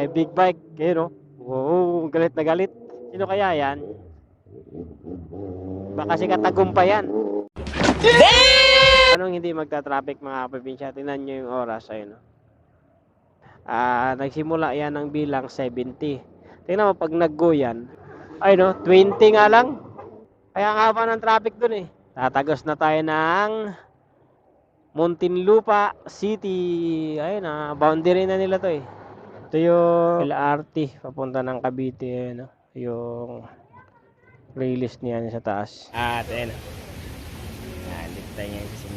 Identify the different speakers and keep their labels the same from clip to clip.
Speaker 1: May big bike, kayo no? Wow, galit na galit. Sino kaya yan? Baka si Katagumpayan. Anong hindi magta-traffic mga probinsya? Tingnan nyo yung oras, ayun no? Ah, nagsimula yan ng bilang 70. Tingnan mo pag nag-go yan. Ay no, 20 nga lang. Kaya nga pa ng traffic dun eh. Tatagos na tayo ng Muntinlupa City. Ayun na, boundary na nila to eh. Ito yung LRT papunta ng Cavite eh, no? Yung release niya sa taas. At ayun. Yan, dito tayo ngayon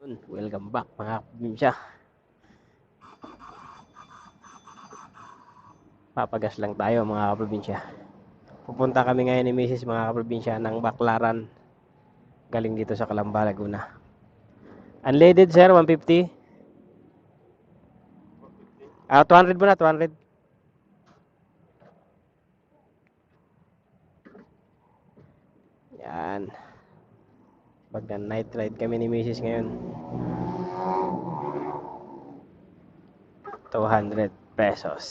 Speaker 1: Welcome back mga probinsya. Papagas lang tayo mga probinsya. Pupunta kami ngayon ni Mrs. mga probinsya ng Baklaran. Galing dito sa Calamba, Laguna. Unleaded sir, 150. Ah, 200 mo na, 200. Yan. Pag na night ride kami ni Mrs. ngayon. 200 pesos.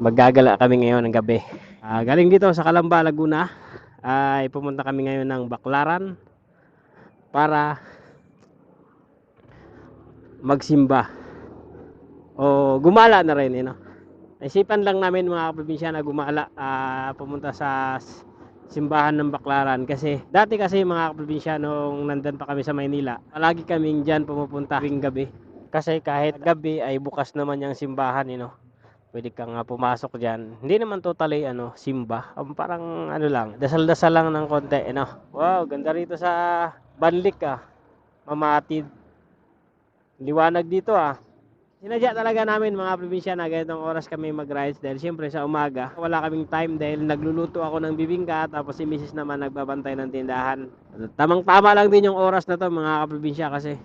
Speaker 1: Maggagala kami ngayon ng gabi. Ah, galing dito sa Calamba, Laguna. Ay pumunta kami ngayon ng Baklaran para magsimba o gumala na rin, you know. Isipan lang namin mga kaprobinsya na gumala, ah, pumunta sa simbahan ng Baklaran kasi dati kasi mga kaprobinsya nung nandun pa kami sa Maynila, palagi kaming dyan pumupunta tuwing gabi. Kasi kahit gabi ay bukas naman yung simbahan, you know. Pwede kang ah, pumasok dyan. Hindi naman totally ano, simba. Um, parang ano lang, dasal-dasal lang ng konti, you know. Wow, ganda rito sa Banlik ah. Mamatid. Liwanag dito ah. Sinadya talaga namin mga probinsya na ganitong oras kami mag-rides dahil siyempre sa umaga wala kaming time dahil nagluluto ako ng bibingka tapos si Mrs. naman nagbabantay ng tindahan. Tamang tama lang din yung oras na to mga kaprobinsya kasi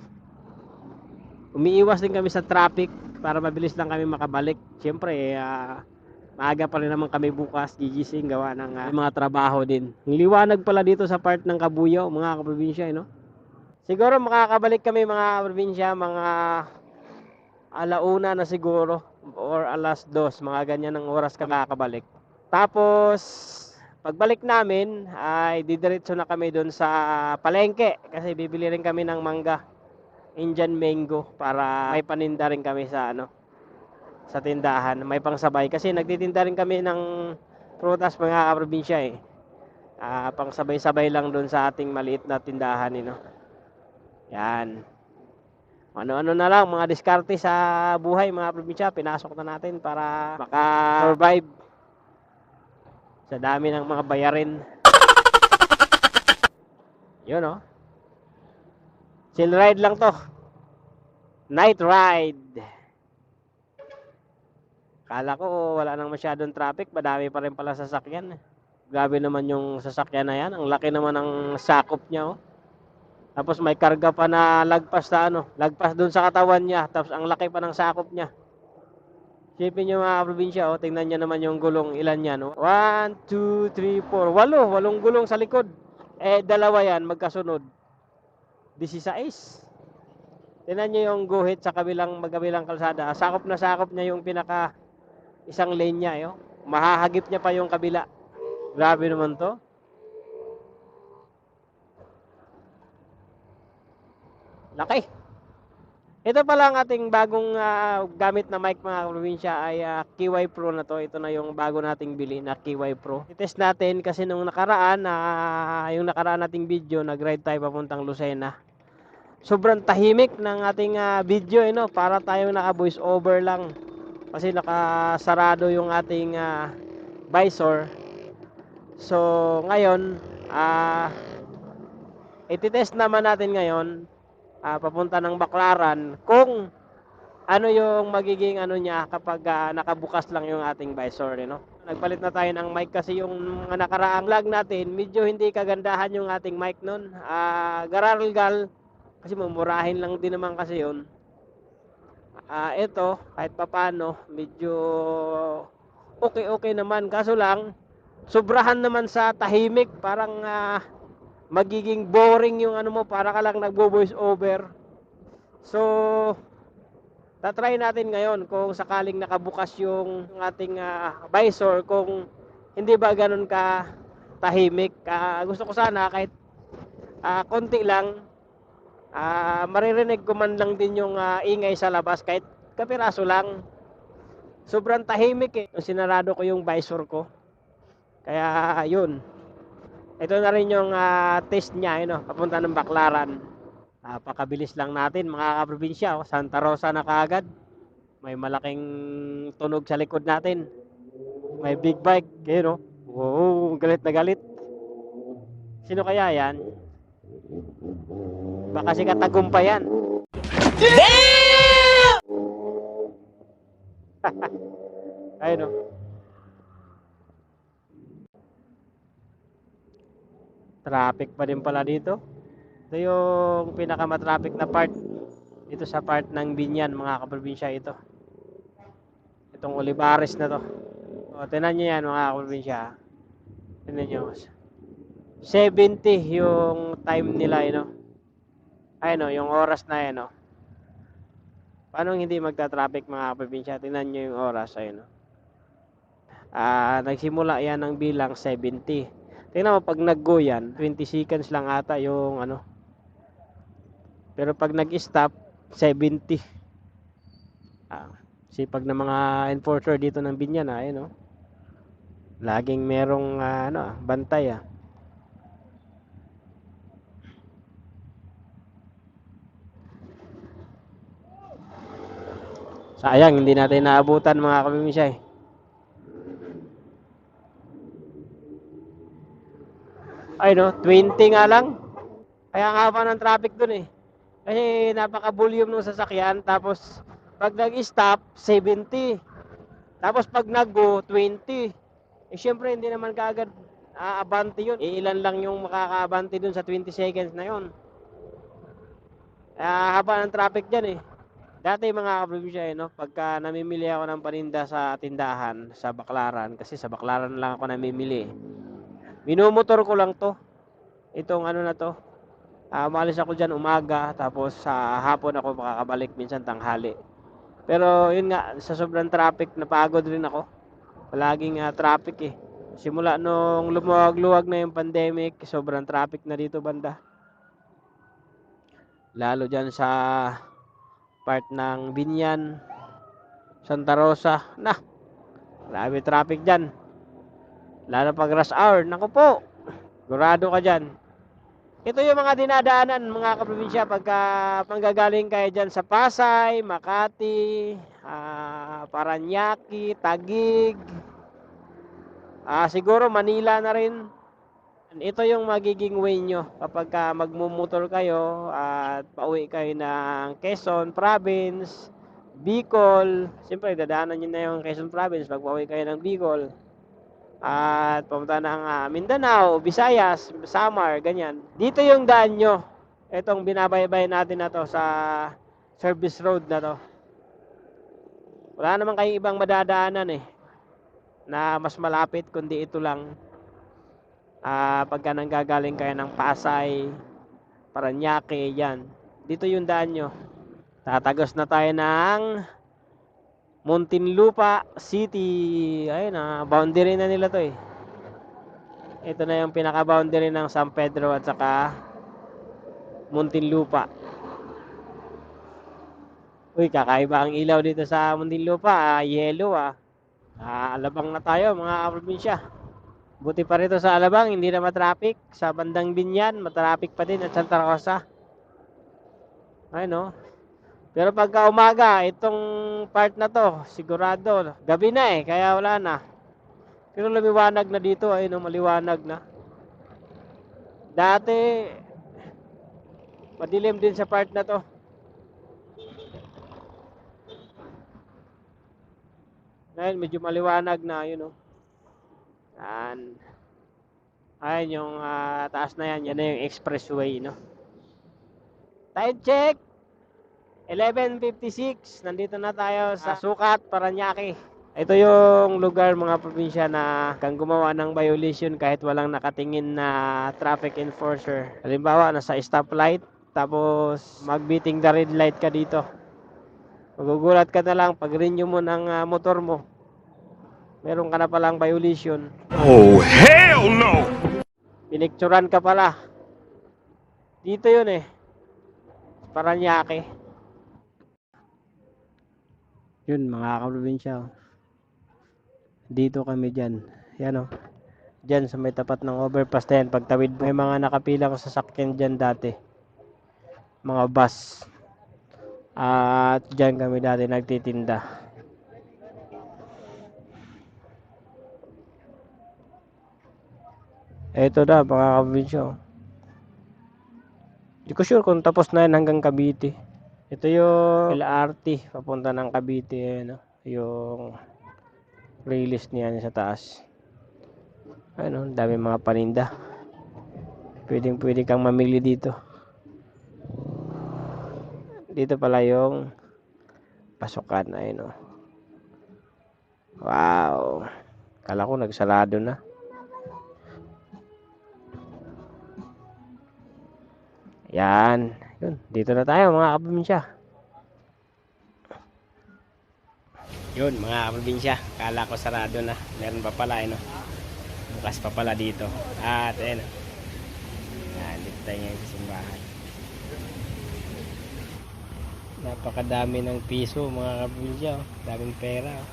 Speaker 1: umiiwas din kami sa traffic para mabilis lang kami makabalik. Siyempre ah, maaga pa rin naman kami bukas gigising gawa ng ah, mga trabaho din. Ang liwanag pala dito sa part ng Kabuyaw mga kaprobinsya, eh, no? Siguro makakabalik kami mga probinsya, mga alauna na siguro or alas dos, mga ganyan ng oras kami makakabalik. Tapos, pagbalik namin ay didiretso na kami doon sa palengke kasi bibili rin kami ng mangga. Indian mango para may paninda rin kami sa ano sa tindahan, may pangsabay kasi nagtitinda rin kami ng prutas mga kaprobinsya eh. Ah, pangsabay-sabay lang doon sa ating maliit na tindahan, eh, no? Yan. Ano-ano na lang, mga diskarte sa buhay, mga probinsya, pinasok na natin para maka-survive sa dami ng mga bayarin. Yun, oh. Chill ride lang to. Night ride. Kala ko wala nang masyadong traffic, madami pa rin pala sasakyan. Grabe naman yung sasakyan na yan. Ang laki naman ng sakop niya, oh. Tapos may karga pa na lagpas sa ano, lagpas doon sa katawan niya. Tapos ang laki pa ng sakop niya. Sipin niyo mga probinsya, oh, tingnan niyo naman yung gulong, ilan yan, oh. 1, 2, 3, 4, walo, walong gulong sa likod. Eh, dalawa yan, magkasunod. 16. Tingnan niyo yung guhit sa kabilang, magkabilang kalsada. Sakop na sakop niya yung pinaka isang lane niya, eh, oh. Mahahagip niya pa yung kabila. Grabe naman to. Laki. Ito pala ang ating bagong ah, gamit na mic mga probinsya ay ah, KY Pro na to. Ito na yung bago nating bili na KY Pro. I-test natin kasi nung nakaraan na yung nakaraan nating video, nag-ride tayo papuntang Lucena. Sobrang tahimik ng ating ah, video eh, no? para tayong naka voice over lang. Kasi nakasarado yung ating ah, visor. So ngayon, ah Ititest naman natin ngayon, ah, papunta ng Baclaran, kung ano yung magiging ano niya kapag ah, nakabukas lang yung ating visor, you know? Nagpalit na tayo ng mic kasi yung mga nakaraang vlog natin, medyo hindi kagandahan yung ating mic nun. Ah, garargal, kasi mumurahin lang din naman kasi yun. Ah, ito, kahit papano, medyo okay-okay naman. Kaso lang, sobrahan naman sa tahimik, parang ah, magiging boring yung ano mo, para ka lang nagbo-voice over. So, tatry natin ngayon kung sakaling nakabukas yung ating ah, visor, kung hindi ba ganun ka tahimik. Ah, gusto ko sana kahit ah, konti lang, ah, maririnig ko man lang din yung ah, ingay sa labas kahit kapiraso lang. Sobrang tahimik eh. Sinarado ko yung visor ko. Kaya yun. Ito na rin yung ah, test niya, yun, oh, papunta ng Baclaran. Napakabilis lang natin mga kaprobinsya. Oh. Santa Rosa na kaagad. May malaking tunog sa likod natin. May big bike. Yun, oh. Wow, galit na galit. Sino kaya yan? Baka si Katagumpay yan. Ayun, oh. Traffic pa din pala dito. Ito yung pinakamatraffic na part dito sa part ng Binyan mga kaprobinsya ito. Itong Olivares na to. O, tinan nyo yan mga kaprobinsya. Tinan nyo. 70 yung time nila, you know. Ayun o, yung oras na yan, o. Paano hindi magta-traffic mga kaprobinsya? Tingnan nyo yung oras, ayun o. Ah, nagsimula yan ng bilang 70. Tingnan mo, pag nag-go yan, 20 seconds lang ata yung ano. Pero pag nag-stop, 70. Ah, sipag na mga enforcer dito ng Binyan, ah, ayun o. Laging merong ah, ano, ah, bantay ah. Sayang, hindi natin naabutan mga kapiminsya Ay no, 20 nga lang. Kaya nga pa ng traffic dun eh. Kasi napaka-volume ng sasakyan. Tapos, pag nag-stop, 70. Tapos pag nag-go, 20. Eh syempre, hindi naman kaagad aabante yun. Ilan lang yung makakaabante dun sa 20 seconds na yun. Kaya haba ng traffic dyan eh. Dati mga kaprobinsya, eh, no, pagka namimili ako ng paninda sa tindahan, sa Baklaran, kasi sa Baklaran lang ako namimili. Minumotor ko lang to. Itong ano na to. Ah, umalis ako dyan umaga, tapos sa hapon ako makakabalik minsan tanghali. Pero yun nga, sa sobrang traffic, napagod rin ako. Palaging ah, traffic eh. Simula nung lumuwag-luwag na yung pandemic, sobrang traffic na dito banda. Lalo dyan sa part ng Binyan, Santa Rosa. Na, grabe traffic dyan. Lalo pag rush hour. Naku po, gurado ka dyan. Ito yung mga dinadaanan mga kaprobinsya pagka manggagaling kayo dyan sa Pasay, Makati, ah, Paranaque, Tagig, ah, siguro Manila na rin. Ito yung magiging way nyo kapag ka magmumotor kayo at pauwi kayo ng Quezon Province, Bicol. Siyempre, dadaanan nyo na yung Quezon Province pag pauwi kayo ng Bicol. At pumunta ng ah, Mindanao, Visayas, Samar, ganyan. Dito yung daan nyo. Itong binabaybay natin na to sa service road na to. Wala naman kayong ibang madadaanan eh na mas malapit kundi ito lang. Ah, pagka nanggagaling kayo ng Pasay, Paranaque, yan. Dito yung daan nyo. Tatagos na tayo ng Muntinlupa City. Ayun na, boundary na nila to eh. Ito na yung pinaka-boundary ng San Pedro at saka Muntinlupa. Uy, kakaiba ang ilaw dito sa Muntinlupa. Ah, yellow ah. Ah, alabang na tayo mga kaprobinsya. Buti pa rito sa Alabang, hindi na matraffic. Sa bandang Binyan, matraffic pa din at Santa Rosa. Ayun no. Pero pagka umaga, itong part na to, sigurado, gabi na eh, kaya wala na. Pero lumiwanag na dito, ayun no, maliwanag na. Dati, Madilim din sa part na to. Ngayon, medyo maliwanag na, yun oh. Yan. Ayun yung ah, taas na yan. Yan na yung expressway, no? Time check! 11.56. Nandito na tayo sa Sukat, Paranaque. Ito yung lugar mga probinsya na kang gumawa ng violation kahit walang nakatingin na traffic enforcer. Halimbawa, nasa stoplight, tapos magbiting the red light ka dito. Magugulat ka na lang pag renew mo ng ah, motor mo. Meron ka na palang violation.
Speaker 2: Oh, hell no!
Speaker 1: Pinicturan ka pala. Dito yun eh. Paranaque. Yun mga kaprobinsya. oh. Dito kami dyan. Yan o. Dyan sa may tapat ng overpass na yan. Pagtawid may mga nakapilang sasakyan dyan dati. Mga bus. At dyan kami dati nagtitinda. Ito na mga kaprobinsya. oh. Hindi ko sure kung tapos na yan hanggang Cavite. Ito yung LRT papunta ng Cavite ayan, oh. yung release niya sa taas. Ano, dami mga paninda. Pwedeng pwede kang mamili dito. Dito pala yung pasukan ayun oh. Wow. Kala ko nagsalado na. Yan. Yun. Dito na tayo mga kaprobinsya. Yun mga kaprobinsya. Kala ko sarado na. Meron pa pala ano. Bukas pa pala dito. At ayun. Yan. Dito tayo ngayon sa simbahan. Napakadami ng piso mga kaprobinsya. oh. Daming pera. oh.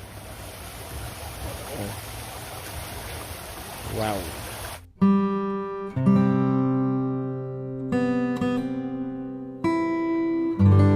Speaker 1: Ayan. Wow.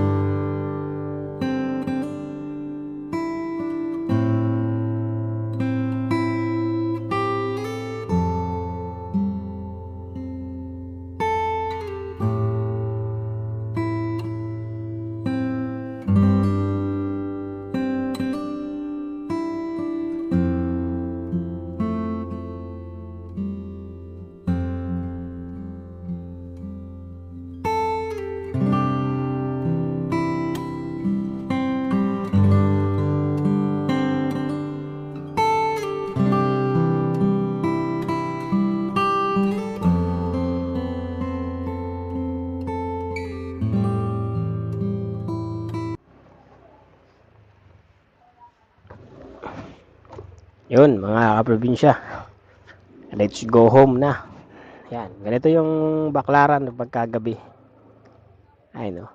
Speaker 1: Yun, mga kaprobinsya. Let's go home na. Yan, ganito yung baklaran pagkagabi. Ay no.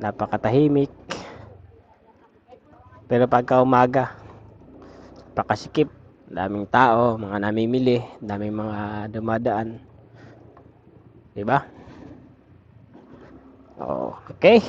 Speaker 1: Napakatahimik. Pero pagka umaga, pakasikip. Daming tao, mga namimili, daming mga dumadaan. Diba? Oh, okay.